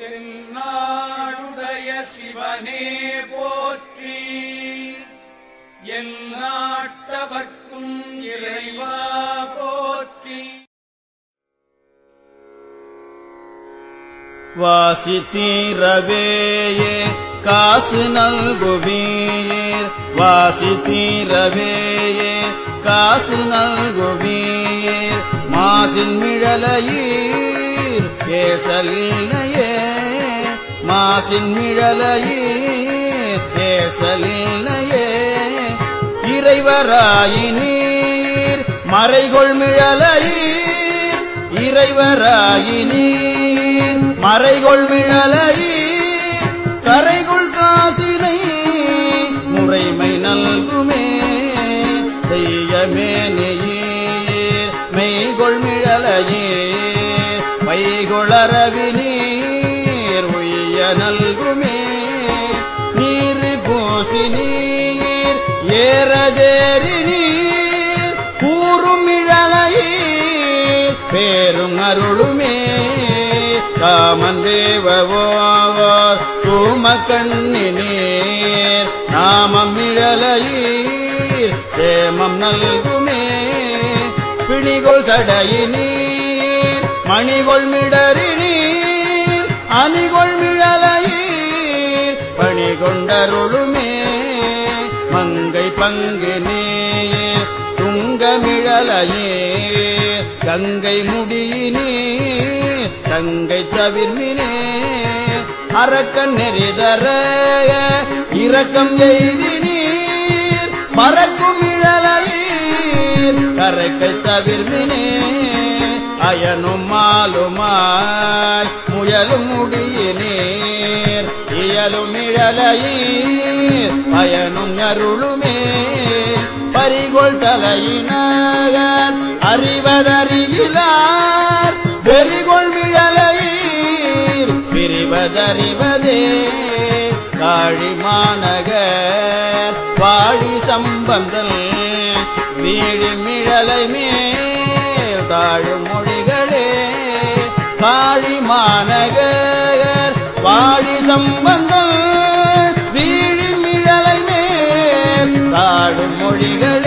தென்னாடுடைய சிவனே போற்றி. எல்லாட்டவர்க்கும் இறைவா போற்றி. வாசி தீரவேயே காசு நல்குவீர். வாசி தீரவேயே காசு நல்குவீர். மாசின் மிழலையீர் ஏசலில்லையே மாசின் மிழலையீர் ஏசலில்லையே இறைவராயினீர். மறைகொள் மிழலையீர் இறைவராயினீர். மறைகொள் மிழலையீர் கரைகொள் காசினை முறைமை நல்குமே. செய்யமே நெய்யீர் மெய்கொள் மிழலையீர் மைகொளரவி நீர் நல்குமே. நீர் பூசி நீர் ஏறதேறி நீர் கூறும் இழலையீர் பேரும் அருளுமே. காமன் தேவவோர் சூம கண்ணினீர் நாமம் இழலையீர் சேமம் நல்குமே. பிணிகொள் சடையினீர் மணிகொள் மிடறி நீர் அணிகொள் பணி மங்கை பங்கினே துங்கமிழலையே. கங்கை முடியினே கங்கை தவிர்மினே. அரக்கன் நெறிதர இரக்கம் எய்தி நீர் மறக்கும் இழலையீர் கரைக்கை தவிர்மினே. அயனும் மாலுமாய் முயலும் முடியினே தலையே பயனும் அருளுமே. பறிகொள் தலையினார் அறிவதறிகிறார் வெறிகொள் விழலையீர் பிரிவதறிவதே. காழி மாநகர் வாழி சம்பந்தல் வீழி மிழலை மேல் தாழும் மொழிகளே. காழி மாநகர் வாழி சம்பந்த மொழிகள்